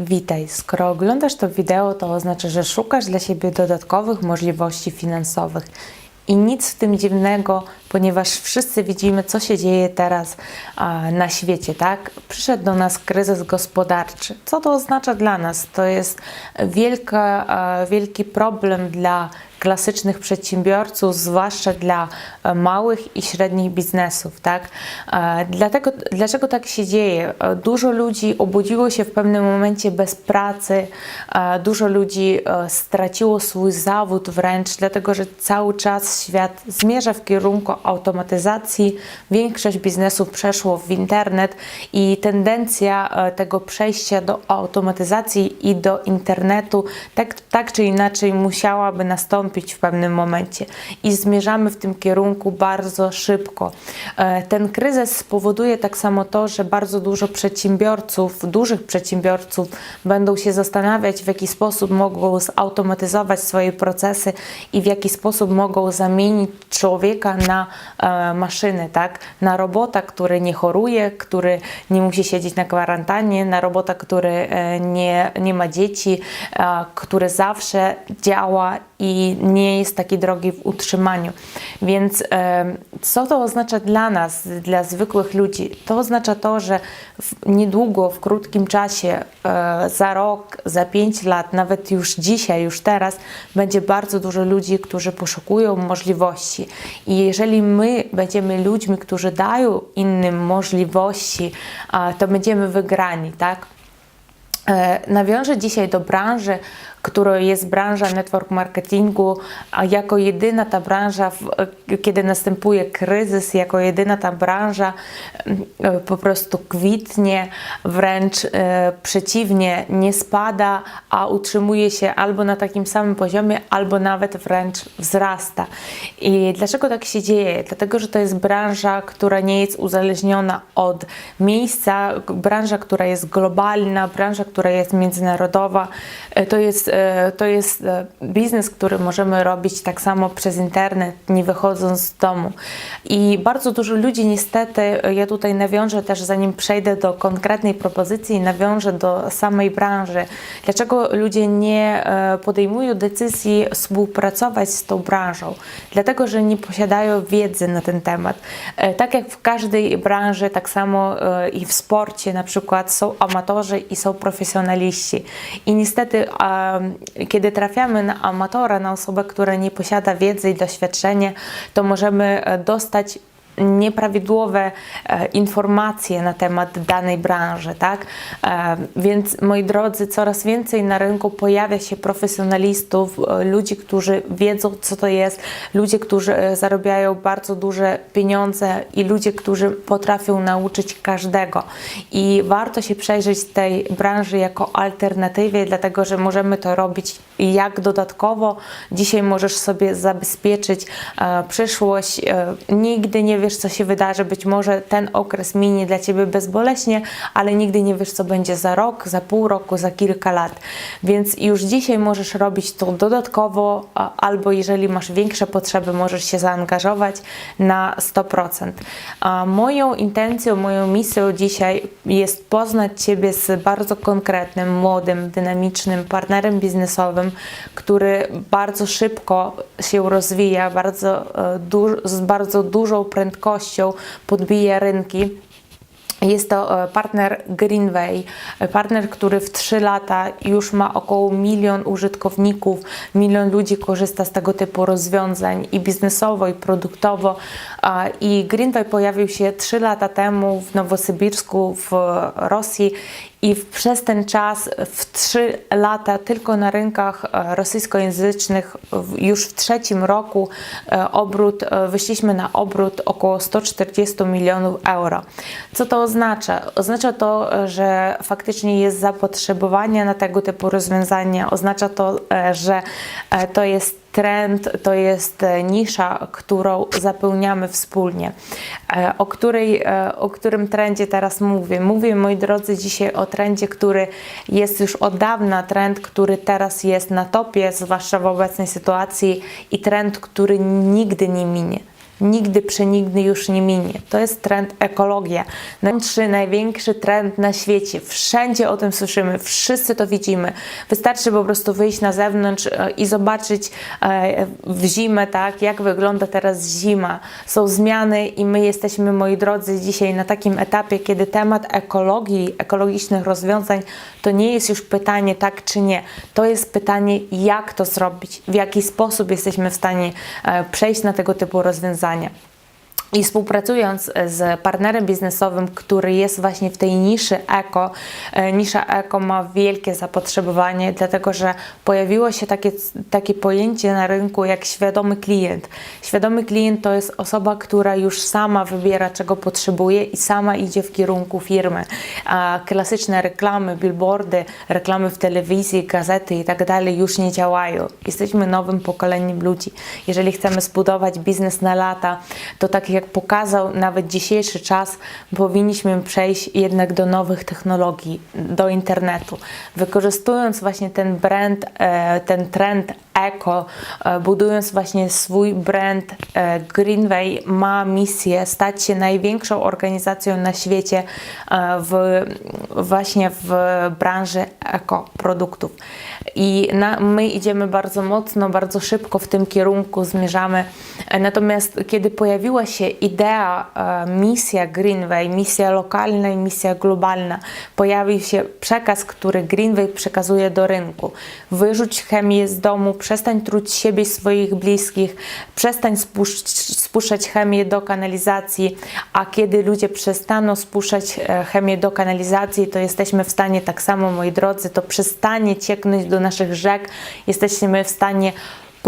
Witaj. Skoro oglądasz to wideo, to oznacza, że szukasz dla siebie dodatkowych możliwości finansowych. I nic w tym dziwnego, ponieważ wszyscy widzimy, co się dzieje teraz na świecie, tak? Przyszedł do nas kryzys gospodarczy. Co to oznacza dla nas? To jest wielka, wielki problem dla klasycznych przedsiębiorców, zwłaszcza dla e, małych i średnich biznesów, tak? E, Dlatego, dlaczego tak się dzieje? E, Dużo ludzi obudziło się w pewnym momencie bez pracy, dużo ludzi straciło swój zawód wręcz, dlatego że cały czas świat zmierza w kierunku automatyzacji, większość biznesów przeszło w internet i tendencja tego przejścia do automatyzacji i do internetu tak, tak czy inaczej musiałaby nastąpić w pewnym momencie i zmierzamy w tym kierunku bardzo szybko. E, Ten kryzys spowoduje tak samo to, że bardzo dużo przedsiębiorców, dużych przedsiębiorców będą się zastanawiać, w jaki sposób mogą zautomatyzować swoje procesy i w jaki sposób mogą zamienić człowieka na e, maszynę, tak? Na robota, który nie choruje, który nie musi siedzieć na kwarantannie, na robota, który e, nie, nie ma dzieci, który zawsze działa i nie jest taki drogi w utrzymaniu. Więc co to oznacza dla nas, dla zwykłych ludzi? To oznacza to, że niedługo, w krótkim czasie, e, za rok, za pięć lat, nawet już dzisiaj, już teraz, będzie bardzo dużo ludzi, którzy poszukują możliwości. I jeżeli my będziemy ludźmi, którzy dają innym możliwości, to będziemy wygrani, tak? E, Nawiążę dzisiaj do branży, którą jest branża network marketingu, a jako jedyna ta branża, kiedy następuje kryzys, jako jedyna ta branża mm, e, po prostu kwitnie, wręcz e, przeciwnie, nie spada, a utrzymuje się albo na takim samym poziomie, albo nawet wręcz wzrasta. I dlaczego tak się dzieje? Dlatego, że to jest branża, która nie jest uzależniona od miejsca, branża, która jest globalna, branża, która jest międzynarodowa. E, To jest, to jest e, biznes, który możemy robić tak samo przez internet, nie wychodząc z domu. I bardzo dużo ludzi niestety, e, ja tutaj nawiążę też, zanim przejdę do konkretnej propozycji, nawiążę do samej branży. Dlaczego ludzie nie e, podejmują decyzji współpracować z tą branżą? Dlatego, że nie posiadają wiedzy na ten temat. E, Tak jak w każdej branży, tak samo e, i w sporcie na przykład są amatorzy i są profesjonaliści. I niestety, em, kiedy trafiamy na amatora, na osobę, która nie posiada wiedzy i doświadczenia, to możemy e, dostać nieprawidłowe e, informacje na temat danej branży, tak? E, więc moi drodzy, coraz więcej na rynku pojawia się profesjonalistów, e, ludzi, którzy wiedzą, co to jest, ludzie, którzy zarabiają bardzo duże pieniądze i ludzie, którzy potrafią nauczyć każdego. I warto się przejrzeć tej branży jako alternatywie, dlatego że możemy to robić jak dodatkowo. Dzisiaj możesz sobie zabezpieczyć przyszłość. Nigdy nie wiesz, co się wydarzy. Być może ten okres minie dla ciebie bezboleśnie, ale nigdy nie wiesz, co będzie za rok, za pół roku, za kilka lat. Więc już dzisiaj możesz robić to dodatkowo, albo jeżeli masz większe potrzeby, możesz się zaangażować na 100%. A moją intencją, moją misją dzisiaj jest poznać Ciebie z bardzo konkretnym, młodym, dynamicznym partnerem biznesowym, który bardzo szybko się rozwija, bardzo, e, z bardzo dużą prędkością podbija rynki. Jest to e, partner Greenway, e, partner, który w 3 lata już ma około milion użytkowników, milion ludzi korzysta z tego typu rozwiązań i biznesowo, i produktowo. I Greenway pojawił się 3 lata temu w Nowosybirsku w Rosji i przez ten czas, w 3 lata, tylko na rynkach e, rosyjskojęzycznych, już w trzecim roku e, obrót, e, wyszliśmy na obrót około 140 milionów euro. Co to oznacza? Oznacza to, że faktycznie jest zapotrzebowanie na tego typu rozwiązania. Oznacza to, że to jest trend to jest e, nisza, którą zapełniamy wspólnie. E, O, której, e, o którym trendzie teraz mówię? Mówię, moi drodzy, dzisiaj o trendzie, który jest już od dawna, trend, który teraz jest na topie, zwłaszcza w obecnej sytuacji i trend, który nigdy nie minie. Nigdy przenigdy już nie minie. To jest trend ekologia. Największy, największy trend na świecie. Wszędzie o tym słyszymy, wszyscy to widzimy. Wystarczy po prostu wyjść na zewnątrz e, i zobaczyć e, w zimę, tak, jak wygląda teraz zima. Są zmiany i my jesteśmy, moi drodzy, dzisiaj na takim etapie, kiedy temat ekologii, ekologicznych rozwiązań to nie jest już pytanie tak czy nie. To jest pytanie, jak to zrobić, w jaki sposób jesteśmy w stanie e, przejść na tego typu rozwiązania. навчання. I współpracując z partnerem biznesowym, który jest właśnie w tej niszy eko, e, nisza eko ma wielkie zapotrzebowanie, dlatego że pojawiło się takie, takie pojęcie na rynku jak świadomy klient. Świadomy klient to jest osoba, która już sama wybiera, czego potrzebuje i sama idzie w kierunku firmy. A klasyczne reklamy, billboardy, reklamy w telewizji, gazety i tak dalej już nie działają. Jesteśmy nowym pokoleniem ludzi. Jeżeli chcemy zbudować biznes na lata, to tak jak pokazał nawet dzisiejszy czas, powinniśmy przejść jednak do nowych technologii, do internetu. Wykorzystując właśnie ten brand, e, ten trend eko, e, budując właśnie swój brand, e, Greenway ma misję stać się największą organizacją na świecie w, właśnie w branży eko produktów. I na, my idziemy bardzo mocno, bardzo szybko w tym kierunku zmierzamy. Natomiast kiedy pojawiła się idea, misja Greenway, misja lokalna i misja globalna, pojawił się przekaz, który Greenway przekazuje do rynku. Wyrzuć chemię z domu, przestań truć siebie i swoich bliskich, przestań spuszczać chemię do kanalizacji, a kiedy ludzie przestaną spuszczać e, chemię do kanalizacji, to jesteśmy w stanie tak samo, moi drodzy, to przestanie cieknąć do naszych rzek, jesteśmy w stanie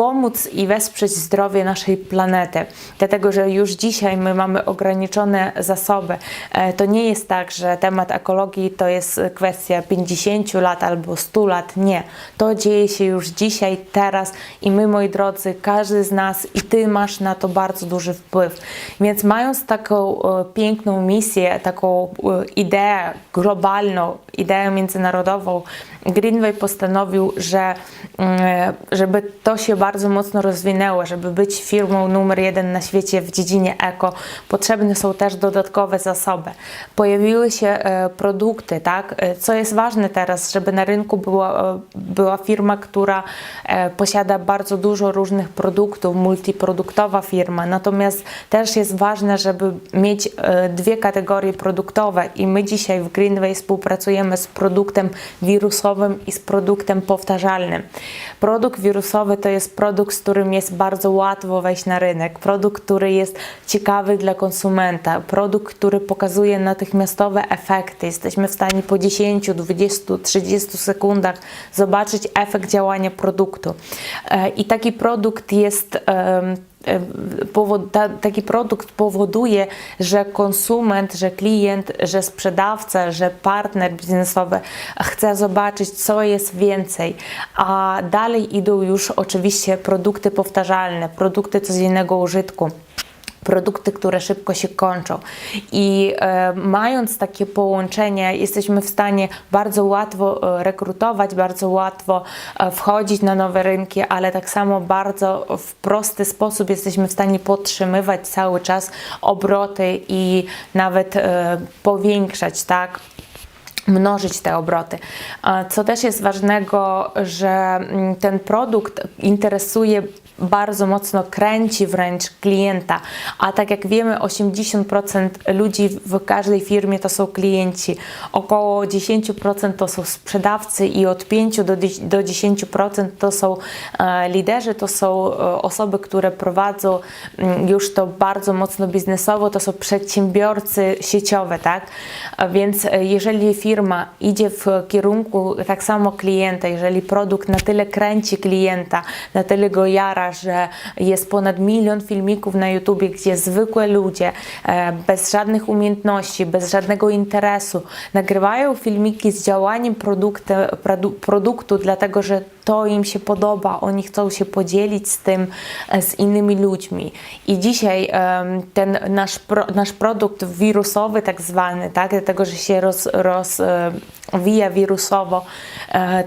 pomóc i wesprzeć zdrowie naszej planety. Dlatego, że już dzisiaj my mamy ograniczone zasoby. E, to nie jest tak, że temat ekologii to jest kwestia 50 lat albo 100 lat. Nie. To dzieje się już dzisiaj, teraz i my, moi drodzy, każdy z nas i ty masz na to bardzo duży wpływ. Więc mając taką e, piękną misję, taką e, ideę globalną, ideę międzynarodową, Greenway postanowił, że mm, żeby to się bardzo mocno rozwinęło, żeby być firmą numer jeden na świecie w dziedzinie eko, potrzebne są też dodatkowe zasoby. Pojawiły się e, produkty, tak? E, co jest ważne teraz, żeby na rynku była, e, była firma, która posiada bardzo dużo różnych produktów, multiproduktowa firma. Natomiast też jest ważne, żeby mieć dwie kategorie produktowe i my dzisiaj w Greenway współpracujemy z produktem wirusowym i z produktem powtarzalnym. Produkt wirusowy to jest produkt, z którym jest bardzo łatwo wejść na rynek, produkt, który jest ciekawy dla konsumenta, produkt, który pokazuje natychmiastowe efekty. Jesteśmy w stanie po 10, 20, 30 sekundach zobaczyć efekt działania produktu. E, I taki produkt jest taki produkt powoduje, że konsument, że klient, że sprzedawca, że partner biznesowy chce zobaczyć, co jest więcej. A dalej idą już oczywiście produkty powtarzalne, produkty codziennego użytku produkty, które szybko się kończą. I e, mając takie połączenie, jesteśmy w stanie bardzo łatwo e, rekrutować, bardzo łatwo e, wchodzić na nowe rynki, ale tak samo bardzo w prosty sposób jesteśmy w stanie podtrzymywać cały czas obroty i nawet e, powiększać, tak? mnożyć te obroty. Co też jest ważnego, że mm, ten produkt interesuje bardzo mocno kręci wręcz klienta, a tak jak wiemy 80% ludzi w każdej firmie to są klienci, około 10% to są sprzedawcy i od 5 do, do 10% to są e, liderzy, to są e, osoby, które prowadzą mm, już to bardzo mocno biznesowo, to są przedsiębiorcy sieciowe, tak? Więc e, jeżeli firma idzie w kierunku tak samo klienta, jeżeli produkt na tyle kręci klienta, na tyle go jara, że jest ponad milion filmików na YouTubie, gdzie zwykłe ludzie e, bez żadnych umiejętności, bez żadnego interesu nagrywają filmiki z działaniem produktu, produktu dlatego że to im się podoba, oni chcą się podzielić z tym e, z innymi ludźmi. I dzisiaj ten nasz, nasz produkt wirusowy, tak zwany, tak, dlatego że się roz, rozwija e, wirusowo,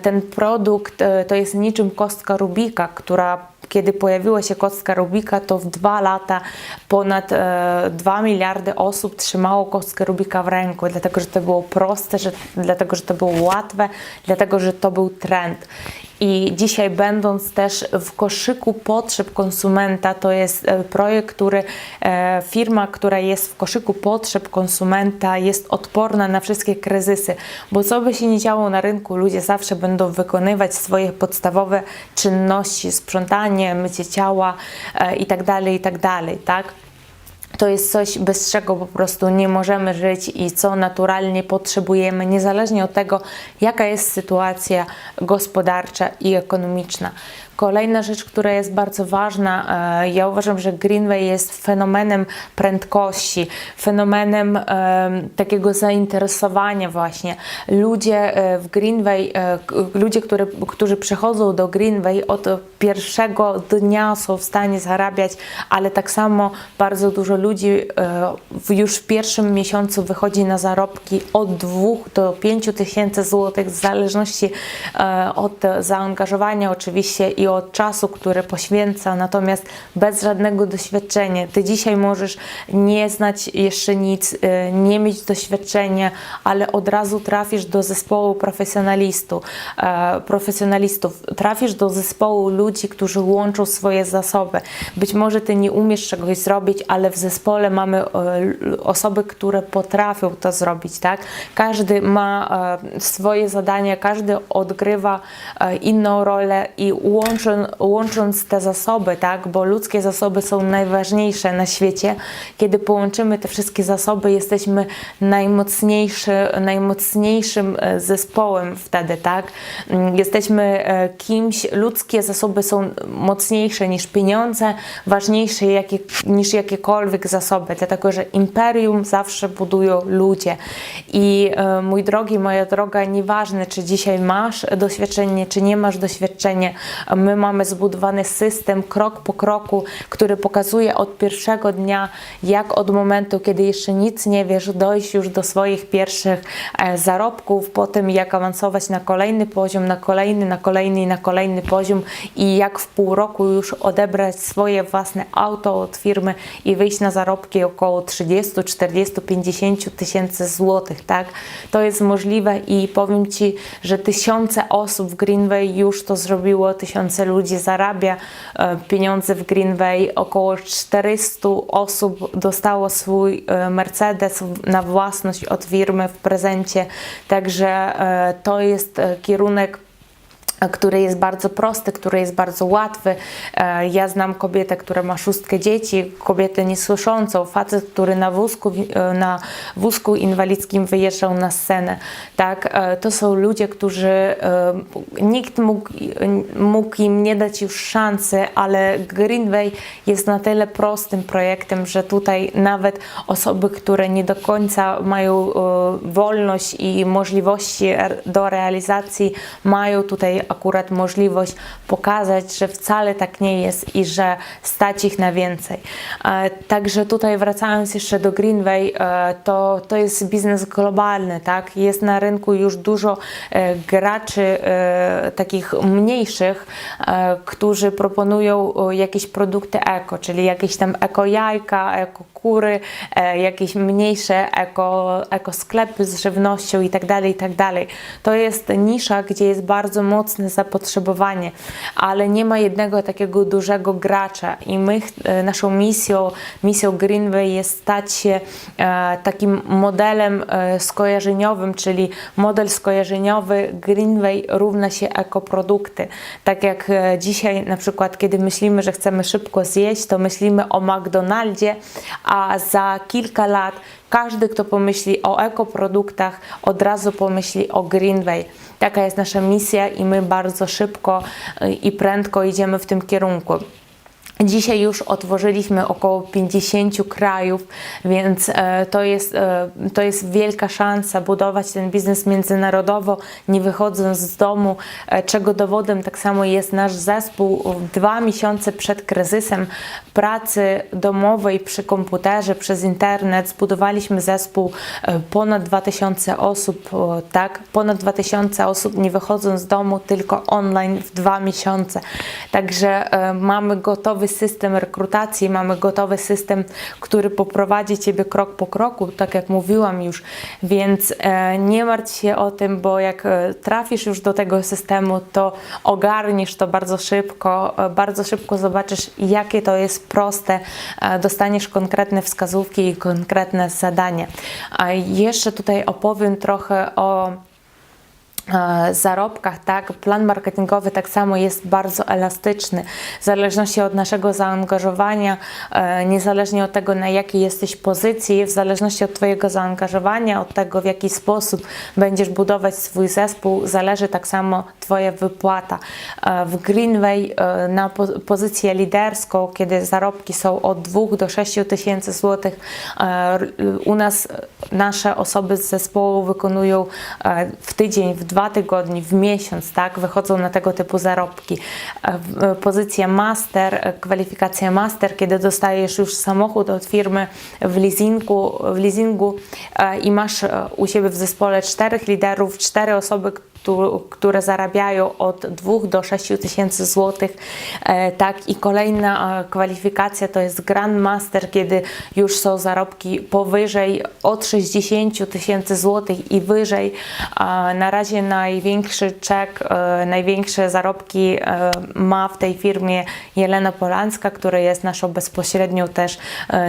ten produkt to jest niczym kostka Rubika, która kiedy pojawiła się kostka Rubika, to w dwa lata ponad e, 2 miliardy osób trzymało kostkę Rubika w ręku, dlatego że to było proste, że, dlatego że to było łatwe, dlatego że to był trend. I dzisiaj, będąc też w koszyku potrzeb konsumenta, to jest e, projekt, który e, firma, która jest w koszyku potrzeb konsumenta, jest odporna na wszystkie kryzysy, bo co by się nie działo na rynku, ludzie zawsze będą wykonywać swoje podstawowe czynności, sprzątanie, mycie ciała e, itd., itd., tak? To jest coś, bez czego po prostu nie możemy żyć i co naturalnie potrzebujemy, niezależnie od tego, jaka jest sytuacja gospodarcza i ekonomiczna. Kolejna rzecz, która jest bardzo ważna, e, ja uważam, że Greenway jest fenomenem prędkości, fenomenem e, takiego zainteresowania właśnie. Ludzie e, w Greenway, ludzie, które, którzy przychodzą do Greenway od pierwszego dnia są w stanie zarabiać, ale tak samo bardzo dużo ludzi już w pierwszym miesiącu wychodzi na zarobki od 2 do 5 tysięcy złotych, w zależności od zaangażowania oczywiście i od czasu, który poświęca, natomiast bez żadnego doświadczenia. Ty dzisiaj możesz nie znać jeszcze nic, e, nie mieć doświadczenia, ale od razu trafisz do zespołu profesjonalistów, e, profesjonalistów. Trafisz do zespołu ludzi, którzy łączą swoje zasoby. Być może ty nie umiesz czegoś zrobić, ale w zespole mamy e, osoby, które potrafią to zrobić, tak? Każdy ma e, swoje zadania, każdy odgrywa inną rolę i łącząc, te zasoby, tak? Bo ludzkie zasoby są najważniejsze na świecie. Kiedy połączymy te wszystkie zasoby, jesteśmy najmocniejszy, najmocniejszym e, zespołem wtedy, tak? Mm, Jesteśmy e, kimś, ludzkie zasoby są mocniejsze niż pieniądze, ważniejsze jakie, niż jakiekolwiek zasoby, dlatego że imperium zawsze budują ludzie. I e, mój drogi, moja droga, nieważne czy dzisiaj masz doświadczenie, czy nie masz doświadczenia, my mamy zbudowany system krok po kroku, który pokazuje od pierwszego dnia, jak od momentu, kiedy jeszcze nic nie wiesz, dojść już do swoich pierwszych e, zarobków, potem jak awansować na kolejny poziom, na kolejny, na kolejny i na kolejny poziom i jak w pół roku już odebrać swoje własne auto od firmy i wyjść na zarobki około 30, 40, 50 tysięcy złotych, tak? To jest możliwe i powiem Ci, że tysiące osób w Greenway już to zrobiło, tysiące ludzi zarabia e, pieniądze w Greenway, około 400 osób dostało swój e, Mercedes na własność od firmy w prezencie, także e, to jest kierunek który jest bardzo prosty, który jest bardzo łatwy. E, Ja znam kobietę, która ma szóstkę dzieci, kobietę niesłyszącą, facet, który na wózku, e, na wózku inwalidzkim wyjeżdżał na scenę. Tak? E, To są ludzie, którzy e, nikt mógł, mógł im nie dać już szansy, ale Greenway jest na tyle prostym projektem, że tutaj nawet osoby, które nie do końca mają e, wolność i możliwości do realizacji, mają tutaj akurat możliwość pokazać, że wcale tak nie jest i że stać ich na więcej. E, Także tutaj wracając jeszcze do Greenway, e, to, to jest biznes globalny, tak? Jest na rynku już dużo e, graczy takich mniejszych, którzy proponują jakieś produkty eko, czyli jakieś tam eko jajka, eko kury, e, jakieś mniejsze eko, eko sklepy z żywnością i tak dalej, i tak. To jest nisza, gdzie jest bardzo mocne zapotrzebowanie, ale nie ma jednego takiego dużego gracza i my, e, naszą misją, misją Greenway jest stać się e, takim modelem skojarzeniowym, czyli model skojarzeniowy Greenway równa się ekoprodukty. Tak jak dzisiaj na przykład, kiedy myślimy, że chcemy szybko zjeść, to myślimy o McDonaldzie, a za kilka lat każdy, kto pomyśli o ekoproduktach, od razu pomyśli o Greenway. Taka jest nasza misja i my bardzo szybko y, i prędko idziemy w tym kierunku. Dzisiaj już otworzyliśmy około 50 krajów, więc e, to jest, e, to jest wielka szansa budować ten biznes międzynarodowo, nie wychodząc z domu, e, czego dowodem tak samo jest nasz zespół. Dwa miesiące przed kryzysem pracy domowej przy komputerze, przez internet zbudowaliśmy zespół ponad 2000 osób, tak? Ponad 2000 osób nie wychodząc z domu, tylko online w dwa miesiące. Także mamy gotowy system rekrutacji, mamy gotowy system, który poprowadzi Ciebie krok po kroku, tak jak mówiłam już, więc e, nie martw się o tym, bo jak e, trafisz już do tego systemu, to ogarniesz to bardzo szybko, e, bardzo szybko zobaczysz, jakie to jest proste, dostaniesz konkretne wskazówki i konkretne zadania. A jeszcze tutaj opowiem trochę o zarobkach, tak, plan marketingowy tak samo jest bardzo elastyczny, w zależności od naszego zaangażowania, e, niezależnie od tego, na jakiej jesteś pozycji, w zależności od Twojego zaangażowania, od tego, w jaki sposób będziesz budować swój zespół, zależy tak samo Twoja wypłata. E, W Greenway e, na po- pozycję liderską, kiedy zarobki są od 2 do 6 tysięcy złotych, e, u nas e, nasze osoby z zespołu wykonują e, w tydzień, w dwa tygodnie, w miesiąc, tak, wychodzą na tego typu zarobki. E, e, Pozycja master, e, kwalifikacja master, kiedy dostajesz już samochód od firmy w leasingu, w leasingu i masz u siebie w zespole czterech liderów, cztery osoby, które zarabiają od 2 do 6 tysięcy złotych. E, tak, i kolejna e, kwalifikacja to jest Grand Master, kiedy już są zarobki powyżej od 60 tysięcy złotych i wyżej. Na razie największy czek, e, największe zarobki ma w tej firmie Jelena Polanska, która jest naszą bezpośrednią też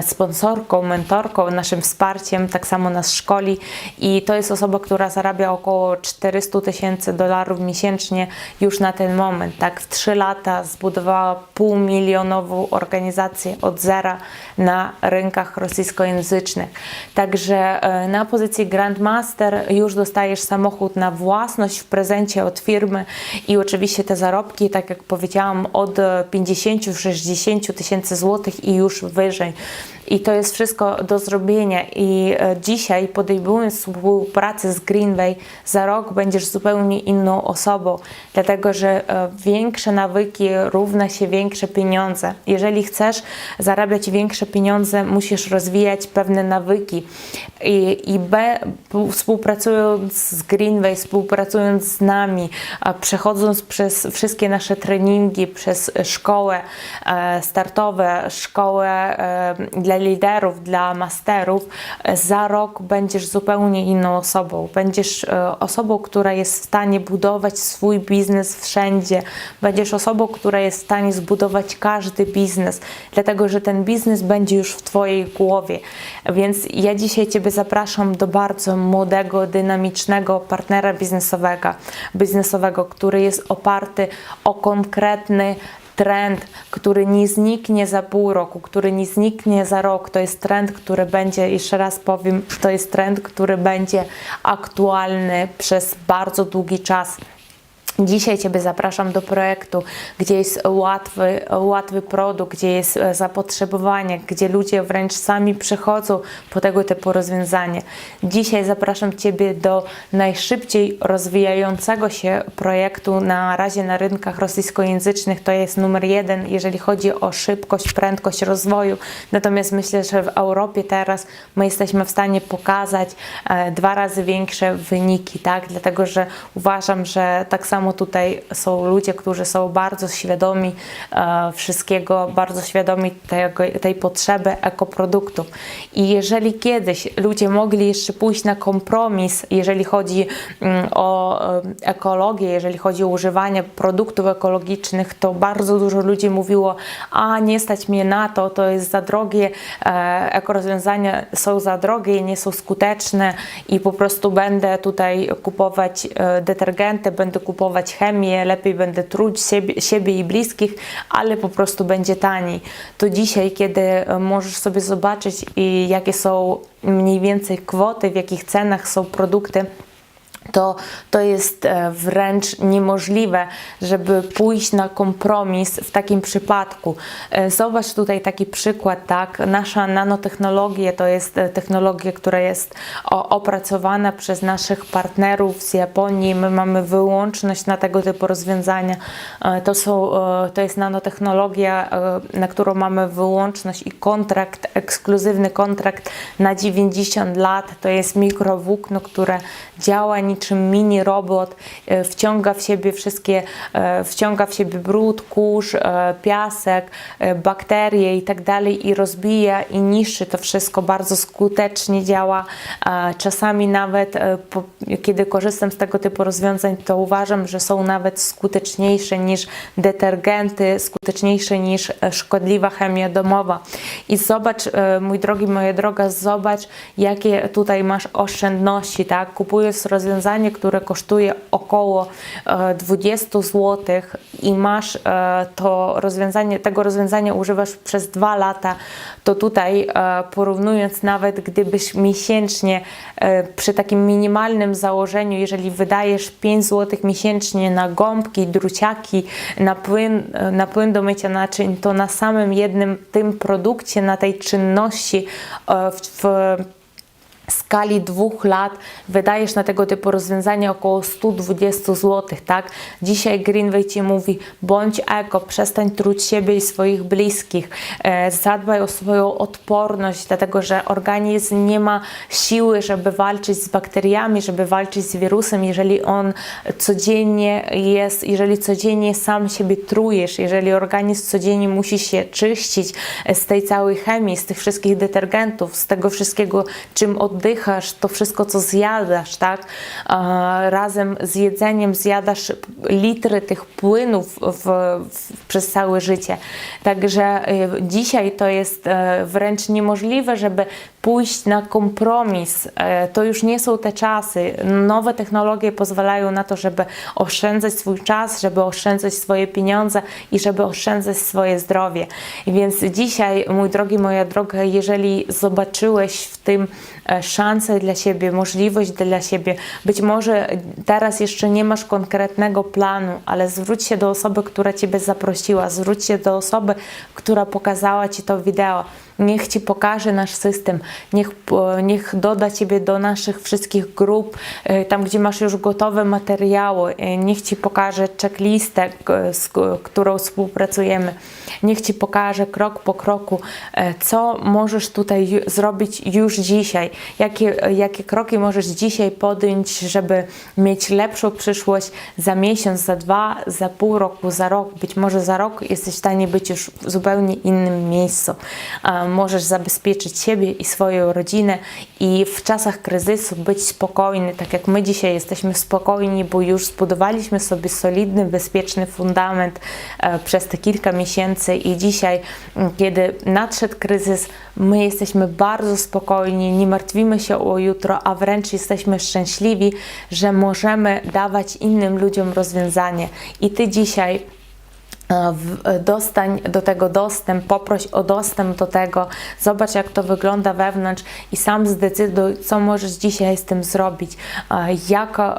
sponsorką, mentorką, naszym wsparciem, tak samo nas szkoli i to jest osoba, która zarabia około 400 tysięcy dolarów miesięcznie już na ten moment. Tak, w 3 lata zbudowała półmilionową organizację od zera na rynkach rosyjskojęzycznych. Także e, na pozycji Grandmaster już dostajesz samochód na własność w prezencie od firmy i oczywiście te zarobki, tak jak powiedziałam, od 50-60 tysięcy złotych i już wyżej. I to jest wszystko do zrobienia. I e, dzisiaj, podejmując współpracę z Greenway, za rok będziesz zupełnie inną osobą, dlatego że e, większe nawyki równa się większe pieniądze. Jeżeli chcesz zarabiać większe pieniądze, musisz rozwijać pewne nawyki. I, i B, współpracując z Greenway, współpracując z nami, przechodząc przez wszystkie nasze treningi, przez szkołę e, startowe, szkołę e, dla liderów, dla masterów, e, za rok będziesz zupełnie inną osobą. Będziesz e, osobą, która jest w stanie budować swój biznes wszędzie. Będziesz osobą, która jest w stanie zbudować każdy biznes, dlatego że ten biznes będzie już w Twojej głowie. Więc ja dzisiaj Ciebie zapraszam do bardzo młodego, dynamicznego partnera biznesowego, biznesowego który jest oparty o konkretny trend, który nie zniknie za pół roku, który nie zniknie za rok. To jest trend, który będzie, jeszcze raz powiem, to jest trend, który będzie aktualny przez bardzo długi czas. Dzisiaj Ciebie zapraszam do projektu, gdzie jest łatwy, łatwy produkt, gdzie jest e, zapotrzebowanie, gdzie ludzie wręcz sami przychodzą po tego typu rozwiązanie. Dzisiaj zapraszam Ciebie do najszybciej rozwijającego się projektu na razie na rynkach rosyjskojęzycznych. To jest numer jeden, jeżeli chodzi o szybkość, prędkość rozwoju. Natomiast myślę, że w Europie teraz my jesteśmy w stanie pokazać e, dwa razy większe wyniki, tak? Dlatego, że uważam, że tak samo tutaj są ludzie, którzy są bardzo świadomi e, wszystkiego, bardzo świadomi tego, tej potrzeby ekoproduktów. I jeżeli kiedyś ludzie mogli jeszcze pójść na kompromis, jeżeli chodzi mm, o e, ekologię, jeżeli chodzi o używanie produktów ekologicznych, to bardzo dużo ludzi mówiło, a nie stać mnie na to, to jest za drogie, e, ekorozwiązania są za drogie, nie są skuteczne i po prostu będę tutaj kupować detergenty, będę kupować chemię, lepiej będę truć siebie, siebie i bliskich, ale po prostu będzie taniej. To dzisiaj, kiedy e, możesz sobie zobaczyć jakie są mniej więcej kwoty, w jakich cenach są produkty to, to jest e, wręcz niemożliwe, żeby pójść na kompromis w takim przypadku. E, Zobacz tutaj taki przykład, tak? Nasza nanotechnologia to jest e, technologia, która jest opracowana przez naszych partnerów z Japonii. My mamy wyłączność na tego typu rozwiązania. To, są, to jest nanotechnologia, na którą mamy wyłączność i kontrakt, ekskluzywny kontrakt na 90 lat. To jest mikrowłókno, które działa niczym mini robot, e, wciąga w siebie wszystkie, e, wciąga w siebie brud, kurz, e, piasek, bakterie i tak dalej i rozbija i niszczy to wszystko, bardzo skutecznie działa. Czasami nawet, kiedy korzystam z tego typu rozwiązań, to uważam, że są nawet skuteczniejsze niż detergenty, skuteczniejsze niż szkodliwa chemia domowa. I zobacz, mój drogi, moja droga, zobacz, jakie tutaj masz oszczędności, tak? Kupując rozwiązanie, które kosztuje około e, 20 zł i masz e, to rozwiązanie, tego rozwiązania używasz przez dwa lata, to tutaj e, porównując nawet gdybyś miesięcznie e, przy takim minimalnym założeniu, jeżeli wydajesz 5 zł miesięcznie na gąbki, druciaki, na płyn, e, na płyn do mycia naczyń, to na samym jednym tym produkcie, na tej czynności e, w, w skali dwóch lat wydajesz na tego typu rozwiązania około 120 zł, tak? Dzisiaj Greenway Ci mówi, bądź eko, przestań truć siebie i swoich bliskich, e, zadbaj o swoją odporność, dlatego że organizm nie ma siły, żeby walczyć z bakteriami, żeby walczyć z wirusem, jeżeli on codziennie jest, jeżeli codziennie sam siebie trujesz, jeżeli organizm codziennie musi się czyścić z tej całej chemii, z tych wszystkich detergentów, z tego wszystkiego, czym oddychasz, to wszystko, co zjadasz, tak? Razem z jedzeniem zjadasz litry tych płynów w, w, przez całe życie. Także y, dzisiaj to jest e, wręcz niemożliwe, żeby pójść na kompromis. E, To już nie są te czasy. Nowe technologie pozwalają na to, żeby oszczędzać swój czas, żeby oszczędzać swoje pieniądze i żeby oszczędzać swoje zdrowie. Więc dzisiaj, mój drogi, moja droga, jeżeli zobaczyłeś w tym e, szansę dla siebie, możliwość dla siebie, być może teraz jeszcze nie masz konkretnego planu, ale zwróć się do osoby, która Ciebie zaprosiła, zwróć się do osoby, która pokazała Ci to wideo. Niech Ci pokaże nasz system, niech, niech doda Ciebie do naszych wszystkich grup, e, tam gdzie masz już gotowe materiały, e, niech Ci pokaże checklistę, z którą współpracujemy, niech Ci pokaże krok po kroku, e, co możesz tutaj zrobić już dzisiaj, jakie, jakie kroki możesz dzisiaj podjąć, żeby mieć lepszą przyszłość za miesiąc, za dwa, za pół roku, za rok, być może za rok jesteś w stanie być już w zupełnie innym miejscu. Możesz zabezpieczyć siebie i swoją rodzinę i w czasach kryzysu być spokojny, tak jak my dzisiaj jesteśmy spokojni, bo już zbudowaliśmy sobie solidny, bezpieczny fundament e, przez te kilka miesięcy i dzisiaj, kiedy nadszedł kryzys, my jesteśmy bardzo spokojni, nie martwimy się o jutro, a wręcz jesteśmy szczęśliwi, że możemy dawać innym ludziom rozwiązanie. I Ty dzisiaj dostań do tego dostęp, poproś o dostęp do tego, zobacz jak to wygląda wewnątrz i sam zdecyduj, co możesz dzisiaj z tym zrobić. E, Jak e,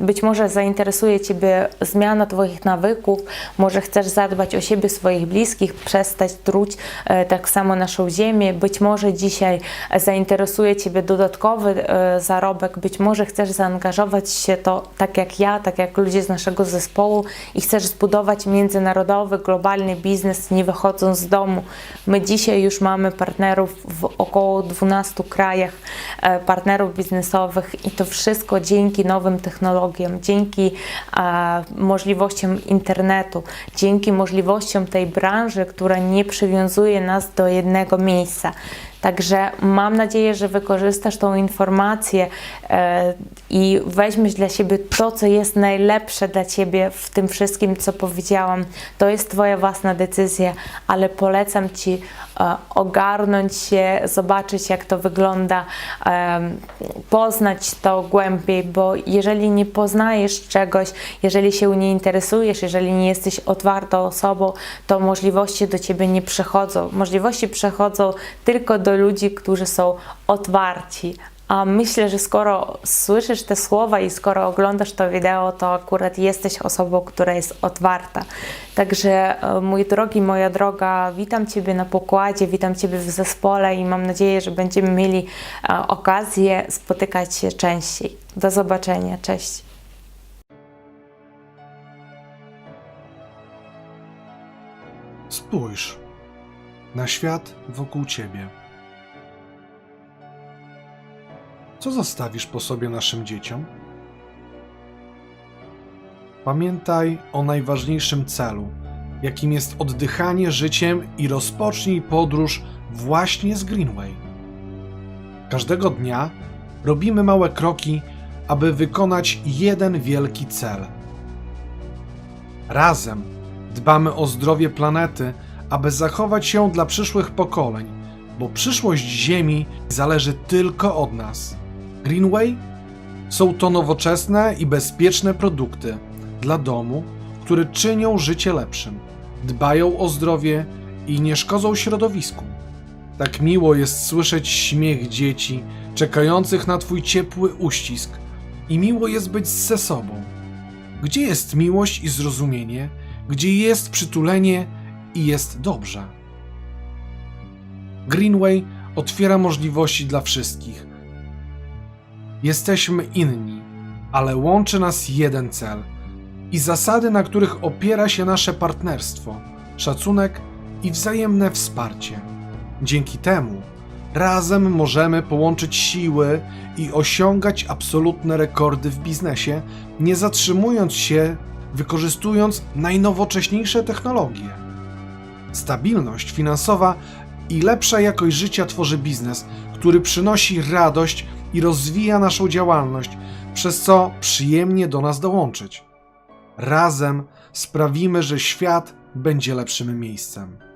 być może zainteresuje Ciebie zmiana Twoich nawyków, może chcesz zadbać o siebie, swoich bliskich, przestać truć e, tak samo naszą ziemię, być może dzisiaj zainteresuje Ciebie dodatkowy e, zarobek, być może chcesz zaangażować się to tak jak ja, tak jak ludzie z naszego zespołu i chcesz zbudować międzynarodowy, globalny biznes nie wychodząc z domu. My dzisiaj już mamy partnerów w około 12 krajach, e, partnerów biznesowych i to wszystko dzięki nowym technologiom, dzięki e, możliwościom internetu, dzięki możliwościom tej branży, która nie przywiązuje nas do jednego miejsca. Także mam nadzieję, że wykorzystasz tą informację e, i weźmiesz dla siebie to, co jest najlepsze dla ciebie w tym wszystkim, co powiedziałam. To jest Twoja własna decyzja, ale polecam Ci e, ogarnąć się, zobaczyć, jak to wygląda, em, poznać to głębiej, bo jeżeli nie poznajesz czegoś, jeżeli się nie interesujesz, jeżeli nie jesteś otwartą osobą, to możliwości do ciebie nie przychodzą. Możliwości przychodzą tylko do ludzi, którzy są otwarci. A myślę, że skoro słyszysz te słowa i skoro oglądasz to wideo, to akurat jesteś osobą, która jest otwarta. Także e, mój drogi, moja droga, witam Ciebie na pokładzie, witam Ciebie w zespole i mam nadzieję, że będziemy mieli e, okazję spotykać się częściej. Do zobaczenia, cześć. Spójrz na świat wokół ciebie. Co zostawisz po sobie naszym dzieciom? Pamiętaj o najważniejszym celu, jakim jest oddychanie życiem i rozpocznij podróż właśnie z Greenway. Każdego dnia robimy małe kroki, aby wykonać jeden wielki cel. Razem dbamy o zdrowie planety, aby zachować ją dla przyszłych pokoleń, bo przyszłość Ziemi zależy tylko od nas. Greenway są to nowoczesne i bezpieczne produkty dla domu, które czynią życie lepszym, dbają o zdrowie i nie szkodzą środowisku. Tak miło jest słyszeć śmiech dzieci czekających na Twój ciepły uścisk i miło jest być ze sobą. Gdzie jest miłość i zrozumienie, gdzie jest przytulenie i jest dobrze? Greenway otwiera możliwości dla wszystkich. Jesteśmy inni, ale łączy nas jeden cel i zasady, na których opiera się nasze partnerstwo, szacunek i wzajemne wsparcie. Dzięki temu razem możemy połączyć siły i osiągać absolutne rekordy w biznesie, nie zatrzymując się, wykorzystując najnowocześniejsze technologie. Stabilność finansowa i lepsza jakość życia tworzy biznes, który przynosi radość i rozwija naszą działalność, przez co przyjemnie do nas dołączyć. Razem sprawimy, że świat będzie lepszym miejscem.